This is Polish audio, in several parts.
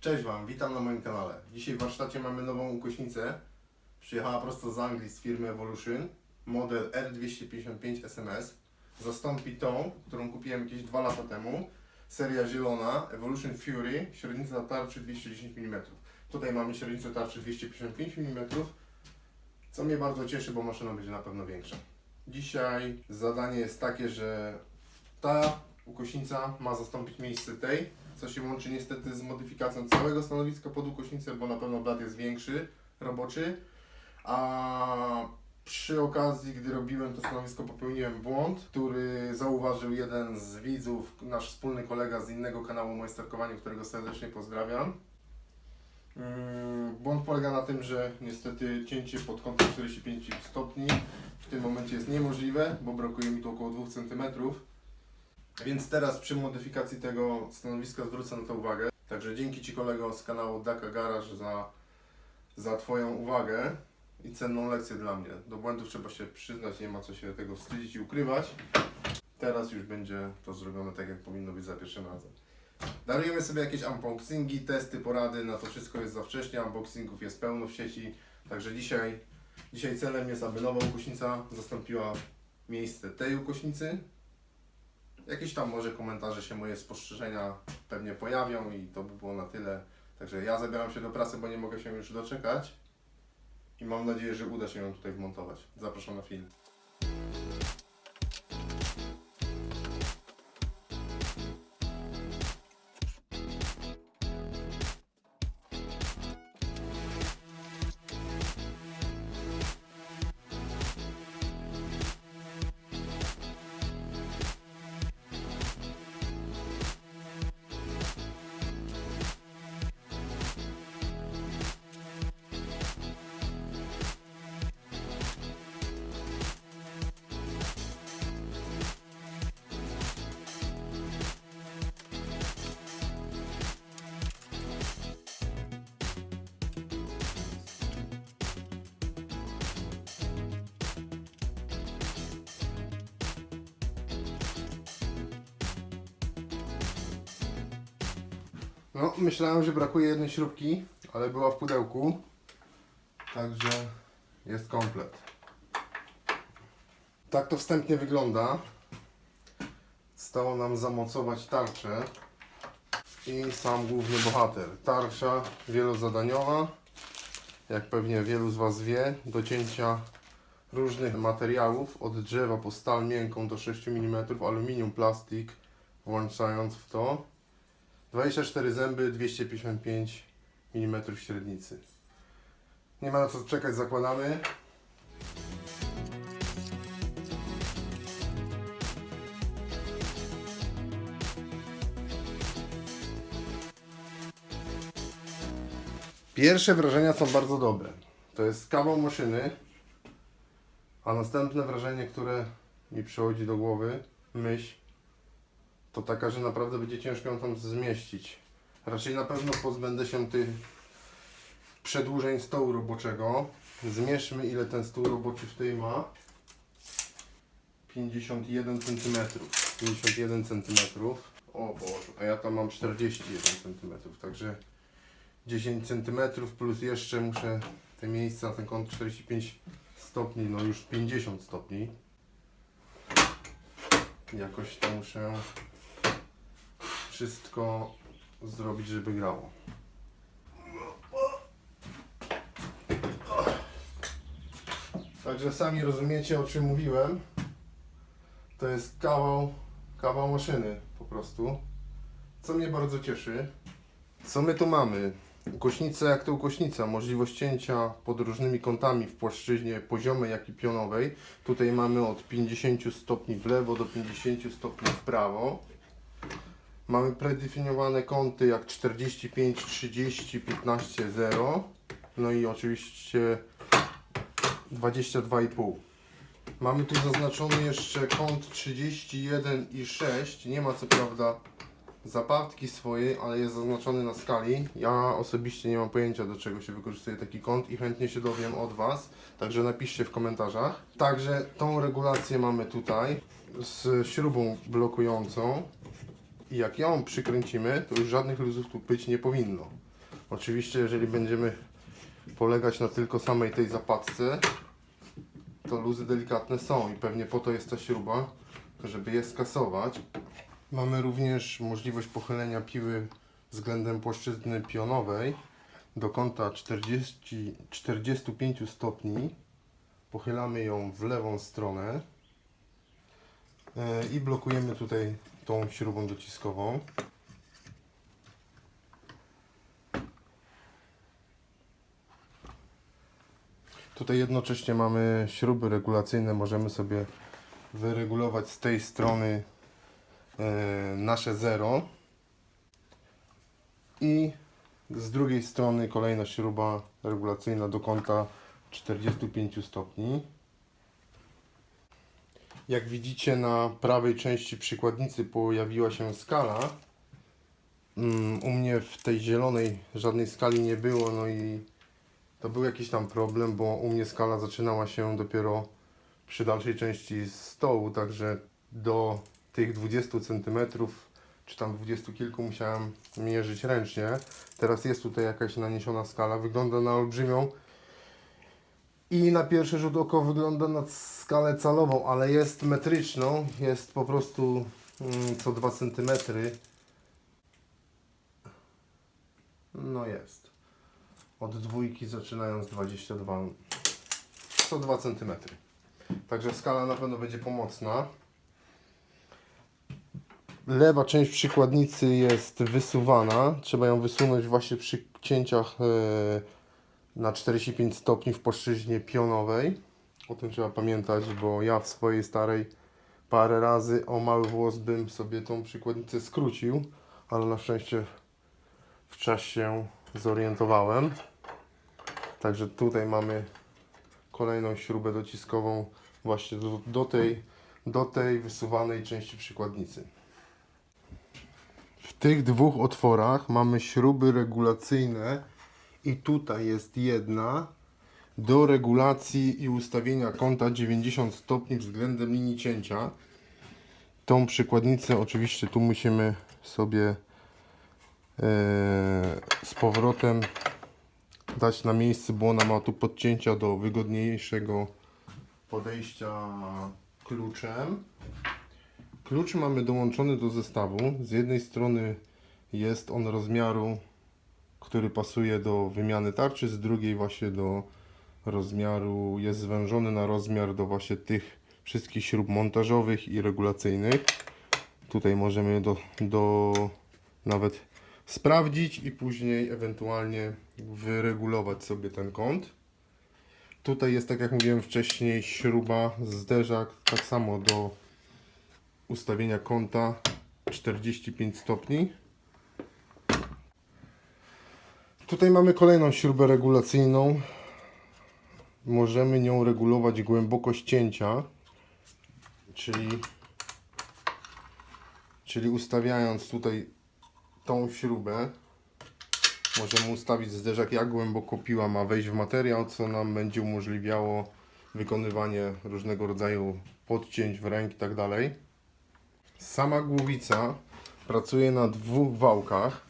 Cześć Wam, witam na moim kanale. Dzisiaj w warsztacie mamy nową ukośnicę. Przyjechała prosto z Anglii z firmy Evolution. Model R255 SMS. Zastąpi tą, którą kupiłem jakieś 2 lata temu. Seria zielona Evolution Fury, średnica tarczy 210 mm. Tutaj mamy średnicę tarczy 255 mm, co mnie bardzo cieszy, bo maszyna będzie na pewno większa. Dzisiaj zadanie jest takie, że ta ukośnica ma zastąpić miejsce tej, co się łączy niestety z modyfikacją całego stanowiska pod ukośnicę, bo na pewno blat jest większy, roboczy. A przy okazji, gdy robiłem to stanowisko, popełniłem błąd, który zauważył jeden z widzów, nasz wspólny kolega z innego kanału Majsterkowanie, którego serdecznie pozdrawiam. Mm, Błąd polega na tym, że niestety cięcie pod kątem 45 stopni w tym momencie jest niemożliwe, bo brakuje mi tu około 2 cm. Więc teraz przy modyfikacji tego stanowiska zwrócę na to uwagę. Także dzięki Ci kolego z kanału Daka Garage za, za Twoją uwagę i cenną lekcję dla mnie. Do błędów trzeba się przyznać, nie ma co się tego wstydzić i ukrywać. Teraz już będzie to zrobione tak, jak powinno być za pierwszym razem. Darujemy sobie jakieś unboxingi, testy, porady, na to wszystko jest za wcześnie, unboxingów jest pełno w sieci. Także dzisiaj, dzisiaj celem jest, aby nowa ukośnica zastąpiła miejsce tej ukośnicy, Jakieś tam może komentarze się moje spostrzeżenia pewnie pojawią i to by było na tyle. Także ja zabieram się do pracy, bo nie mogę się już doczekać. I mam nadzieję, że uda się ją tutaj wmontować. Zapraszam na film. No, myślałem, że brakuje jednej śrubki, ale była w pudełku. Także jest komplet. Tak to wstępnie wygląda. Stało nam zamocować tarczę i sam główny bohater. Tarcza wielozadaniowa, jak pewnie wielu z Was wie, do cięcia różnych materiałów, od drzewa po stal miękką do 6 mm, aluminium, plastik, włączając w to 24 zęby, 255 mm średnicy. Nie ma na co czekać, zakładamy. Pierwsze wrażenia są bardzo dobre. To jest kawał maszyny, a następne wrażenie, które mi przychodzi do głowy, myśl, to taka, że naprawdę będzie ciężko ją tam zmieścić. Raczej na pewno pozbędę się tych przedłużeń stołu roboczego. Zmierzmy ile ten stół roboczy w tej ma. 51 cm. 51 cm. O Boże, a ja tam mam 41 cm, także 10 cm plus jeszcze muszę te miejsca, ten kąt 45 stopni, no już 50 stopni. Jakoś to muszę wszystko zrobić, żeby grało. Także sami rozumiecie o czym mówiłem. To jest kawał, kawał maszyny po prostu. Co mnie bardzo cieszy. Co my tu mamy? Ukośnica jak to ukośnica, możliwość cięcia pod różnymi kątami w płaszczyźnie poziomej jak i pionowej. Tutaj mamy od 50 stopni w lewo do 50 stopni w prawo. Mamy predefiniowane kąty jak 45, 30, 15, 0. No i oczywiście 22,5. Mamy tu zaznaczony jeszcze kąt 31 i 6. Nie ma co prawda zapadki swojej, ale jest zaznaczony na skali. Ja osobiście nie mam pojęcia do czego się wykorzystuje taki kąt i chętnie się dowiem od Was. Także napiszcie w komentarzach. Także tą regulację mamy tutaj z śrubą blokującą. I jak ją przykręcimy, to już żadnych luzów tu być nie powinno. Oczywiście, jeżeli będziemy polegać na tylko samej tej zapadce, to luzy delikatne są i pewnie po to jest ta śruba, żeby je skasować. Mamy również możliwość pochylenia piły względem płaszczyzny pionowej do kąta 40, 45 stopni. Pochylamy ją w lewą stronę e, i blokujemy tutaj tą śrubą dociskową. Tutaj jednocześnie mamy śruby regulacyjne, możemy sobie wyregulować z tej strony e, nasze zero i z drugiej strony kolejna śruba regulacyjna do kąta 45 stopni. Jak widzicie na prawej części przykładnicy pojawiła się skala. Mm, U mnie w tej zielonej żadnej skali nie było, no i to był jakiś tam problem, bo u mnie skala zaczynała się dopiero przy dalszej części stołu, także do tych 20 cm czy tam 20 kilku musiałem mierzyć ręcznie. Teraz jest tutaj jakaś naniesiona skala, wygląda na olbrzymią i na pierwszy rzut oko wygląda na skalę calową, ale jest metryczną, jest po prostu mm, co 2 cm. No jest. Od dwójki zaczynając 22, co 2 cm. Także skala na pewno będzie pomocna. Lewa część przykładnicy jest wysuwana. Trzeba ją wysunąć właśnie przy cięciach e, na 45 stopni w płaszczyźnie pionowej. O tym trzeba pamiętać, bo ja w swojej starej parę razy o mały włos bym sobie tą przykładnicę skrócił, ale na szczęście w czasie zorientowałem. Także tutaj mamy kolejną śrubę dociskową właśnie do, do, tej, do tej wysuwanej części przykładnicy. W tych dwóch otworach mamy śruby regulacyjne i tutaj jest jedna do regulacji i ustawienia kąta 90 stopni względem linii cięcia. Tą przykładnicę oczywiście tu musimy sobie e, z powrotem dać na miejsce, bo ona ma tu podcięcia do wygodniejszego podejścia kluczem. Klucz mamy dołączony do zestawu. Z jednej strony jest on rozmiaru, który pasuje do wymiany tarczy, z drugiej właśnie do rozmiaru, jest zwężony na rozmiar do właśnie tych wszystkich śrub montażowych i regulacyjnych. Tutaj możemy do, do nawet sprawdzić i później ewentualnie wyregulować sobie ten kąt. Tutaj jest, tak jak mówiłem wcześniej, śruba, zderzak, tak samo do ustawienia kąta 45 stopni. Tutaj mamy kolejną śrubę regulacyjną. Możemy nią regulować głębokość cięcia, czyli, czyli ustawiając tutaj tą śrubę, możemy ustawić zderzak, jak głęboko piła ma wejść w materiał, co nam będzie umożliwiało wykonywanie różnego rodzaju podcięć w ręk i tak dalej. Sama głowica pracuje na dwóch wałkach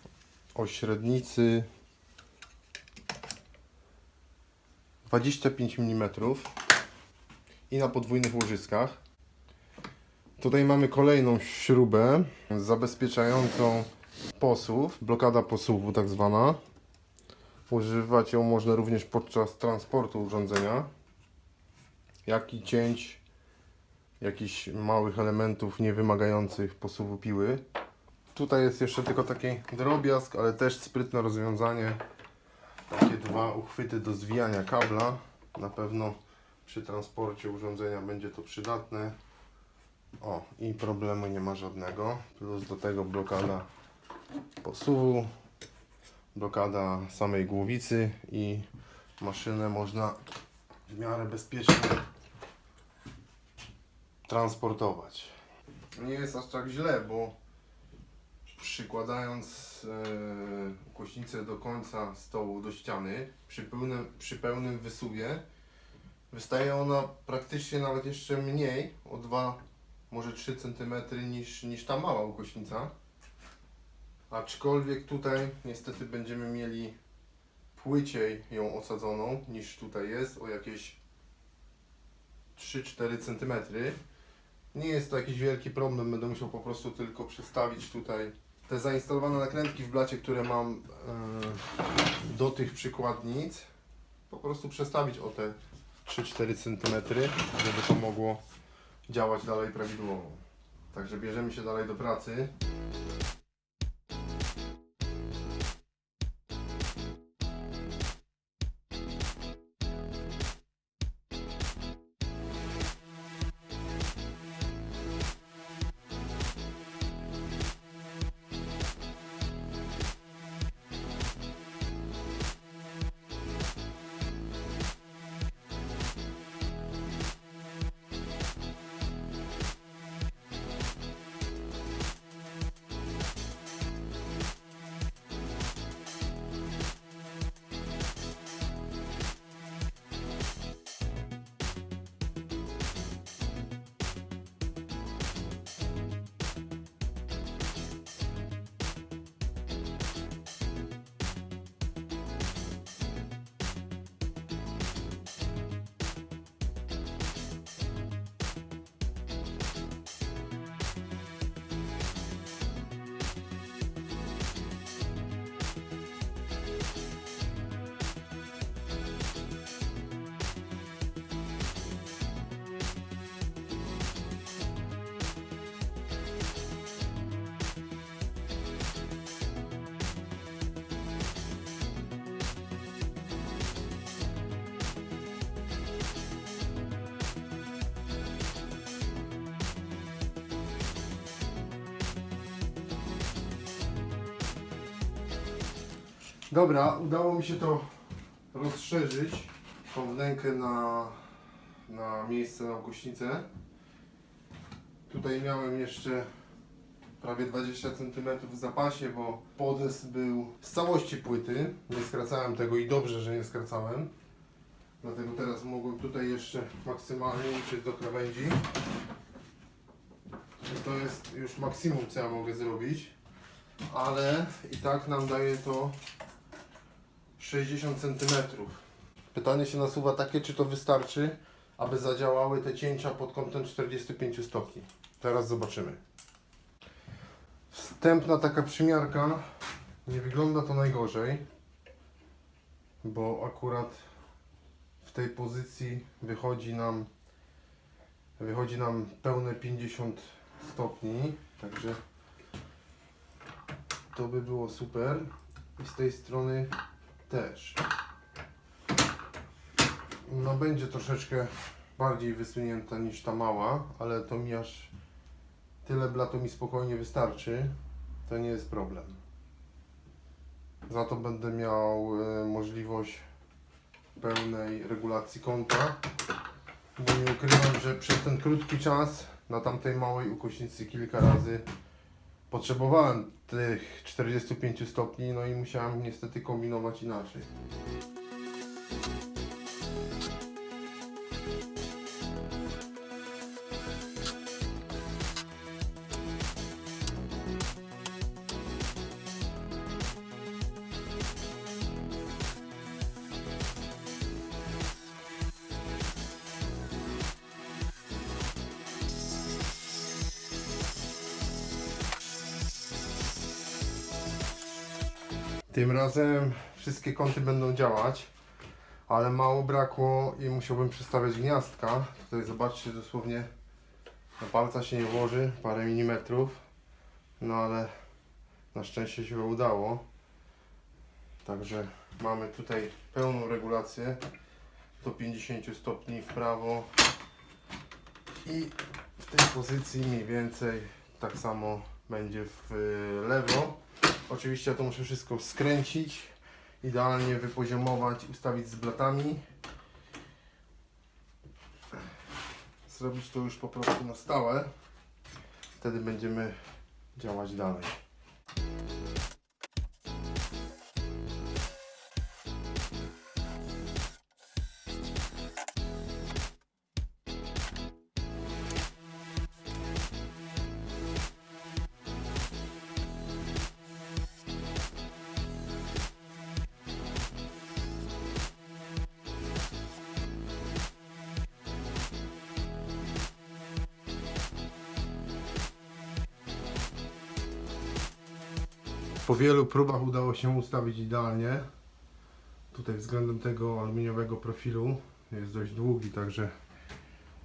o średnicy 25 mm i na podwójnych łożyskach. Tutaj mamy kolejną śrubę zabezpieczającą posuw, blokada posuwu tak zwana. Używać ją można również podczas transportu urządzenia, jak i cięć jakichś małych elementów nie wymagających posuwu piły. Tutaj jest jeszcze tylko taki drobiazg, ale też sprytne rozwiązanie. Takie dwa uchwyty do zwijania kabla. Na pewno przy transporcie urządzenia będzie to przydatne. O, i problemu nie ma żadnego. Plus do tego blokada posuwu, blokada samej głowicy i maszynę można w miarę bezpiecznie transportować. Nie jest aż tak źle, bo przykładając e, kośnicę do końca stołu, do ściany, przy pełnym, przy pełnym wysuwie, wystaje ona praktycznie nawet jeszcze mniej, o 2, może 3 cm niż, niż ta mała ukośnica. Aczkolwiek tutaj niestety będziemy mieli płyciej ją osadzoną niż tutaj jest, o jakieś 3-4 cm. Nie jest to jakiś wielki problem, będę musiał po prostu tylko przestawić tutaj te zainstalowane nakrętki w blacie, które mam e, do tych przykładnic. Po prostu przestawić o te 3-4 cm, żeby to mogło działać dalej prawidłowo. Także bierzemy się dalej do pracy. Dobra, udało mi się to rozszerzyć, tą wnękę na, na miejsce na okuśnicę. Tutaj miałem jeszcze prawie 20 cm w zapasie, bo podest był z całości płyty. Nie skracałem tego i dobrze, że nie skracałem. Dlatego teraz mogłem tutaj jeszcze maksymalnie uczyć do krawędzi. I to jest już maksimum, co ja mogę zrobić. Ale i tak nam daje to 60 cm. Pytanie się nasuwa takie, czy to wystarczy, aby zadziałały te cięcia pod kątem 45 stopni. Teraz zobaczymy. Wstępna taka przymiarka. Nie wygląda to najgorzej, bo akurat w tej pozycji wychodzi nam wychodzi nam pełne 50 stopni, także to by było super. I z tej strony też. No będzie troszeczkę bardziej wysunięta niż ta mała, ale to mi aż tyle blatu mi spokojnie wystarczy. To nie jest problem. Za to będę miał e, możliwość pełnej regulacji kąta, bo nie ukrywam, że przez ten krótki czas na tamtej małej ukośnicy kilka razy potrzebowałem tych 45 stopni, no i musiałem niestety kombinować inaczej. Tym razem wszystkie kąty będą działać, ale mało brakło i musiałbym przestawiać gniazdka. Tutaj zobaczcie dosłownie na palca się nie włoży, parę milimetrów, no ale na szczęście się udało. Także mamy tutaj pełną regulację do 50 stopni w prawo i w tej pozycji mniej więcej tak samo będzie w y, lewo. Oczywiście to muszę wszystko skręcić, idealnie wypoziomować, ustawić z blatami. Zrobić to już po prostu na stałe. Wtedy będziemy działać dalej. Wielu próbach udało się ustawić idealnie. Tutaj względem tego aluminiowego profilu jest dość długi, także,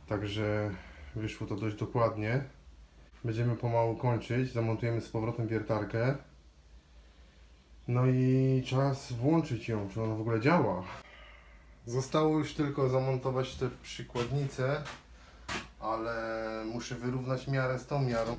także wyszło to dość dokładnie. Będziemy pomału kończyć, zamontujemy z powrotem wiertarkę. No i czas włączyć ją, czy ona w ogóle działa. Zostało już tylko zamontować te przykładnice, ale muszę wyrównać miarę z tą miarą.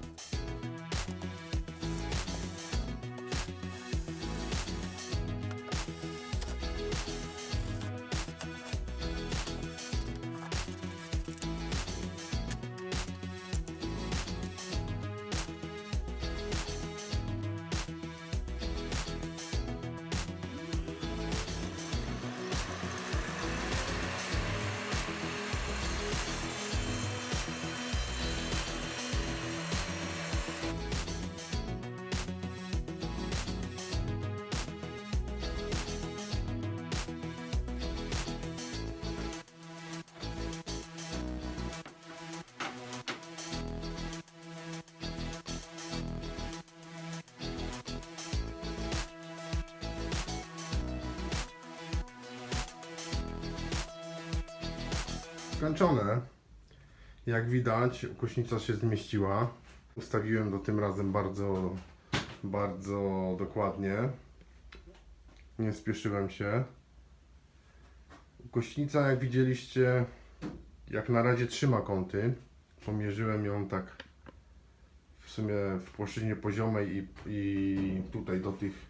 Skończone. Jak widać, ukośnica się zmieściła. Ustawiłem to tym razem bardzo, bardzo dokładnie. Nie spieszyłem się. Ukośnica, jak widzieliście, jak na razie trzyma kąty. Pomierzyłem ją tak w sumie w płaszczyźnie poziomej i, i tutaj do tych,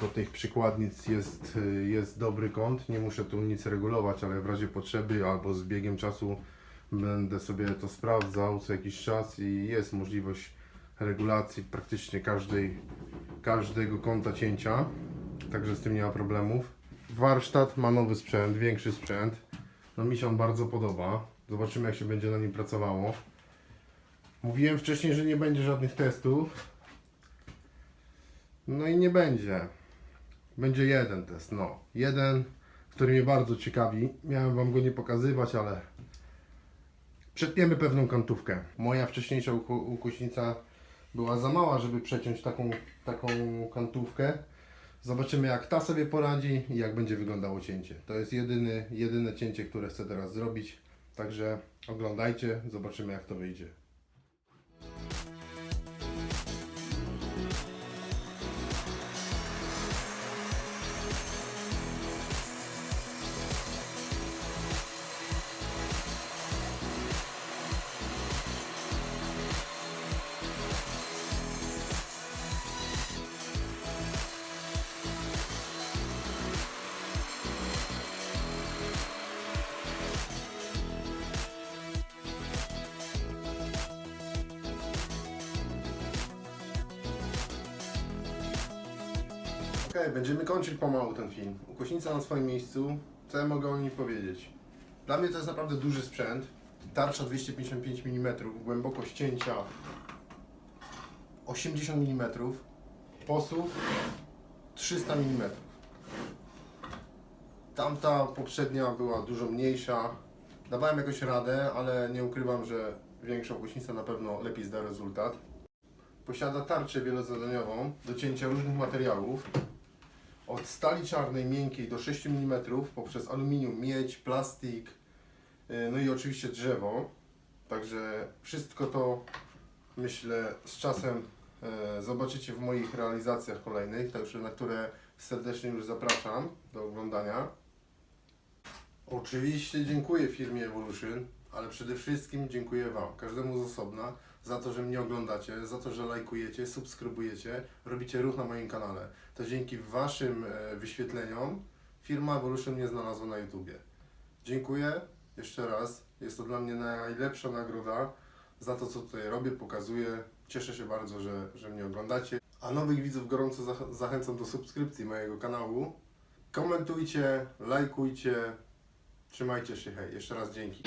do tych przykładnic jest, y, jest dobry kąt. Nie muszę tu nic regulować, ale w razie potrzeby albo z biegiem czasu będę sobie to sprawdzał co jakiś czas i jest możliwość regulacji praktycznie każdej, każdego kąta cięcia. Także z tym nie ma problemów. Warsztat ma nowy sprzęt, większy sprzęt. No mi się on bardzo podoba. Zobaczymy jak się będzie na nim pracowało. Mówiłem wcześniej, że nie będzie żadnych testów. No i nie będzie. Będzie jeden test, no. Jeden, który mnie bardzo ciekawi. Miałem Wam go nie pokazywać, ale przetniemy pewną kantówkę. Moja wcześniejsza ukośnica była za mała, żeby przeciąć taką, taką kantówkę. Zobaczymy jak ta sobie poradzi i jak będzie wyglądało cięcie. To jest jedyny, jedyne cięcie, które chcę teraz zrobić. Także oglądajcie, zobaczymy jak to wyjdzie. Okej, będziemy kończyć pomału ten film. Ukośnica na swoim miejscu. Co ja mogę o nim powiedzieć? Dla mnie to jest naprawdę duży sprzęt. Tarcza 255 mm, głębokość cięcia 80 mm, posuw 300 mm. Tamta poprzednia była dużo mniejsza. Dawałem jakoś radę, ale nie ukrywam, że większa ukośnica na pewno lepiej zda rezultat. Posiada tarczę wielozadaniową do cięcia różnych materiałów. Od stali czarnej miękkiej do 6 mm poprzez aluminium, miedź, plastik, yy, no i oczywiście drzewo. Także wszystko to myślę z czasem e, zobaczycie w moich realizacjach kolejnych, także na które serdecznie już zapraszam do oglądania. Oczywiście dziękuję firmie Evolution, ale przede wszystkim dziękuję Wam, każdemu z osobna, za to, że mnie oglądacie, za to, że lajkujecie, subskrybujecie, robicie ruch na moim kanale. To dzięki Waszym e, wyświetleniom firma Evolution mnie znalazła na YouTubie. Dziękuję jeszcze raz. Jest to dla mnie najlepsza nagroda za to, co tutaj robię, pokazuję. Cieszę się bardzo, że, że mnie oglądacie. A nowych widzów gorąco zach- zachęcam do subskrypcji mojego kanału. Komentujcie, lajkujcie. Trzymajcie się, hej. Jeszcze raz dzięki.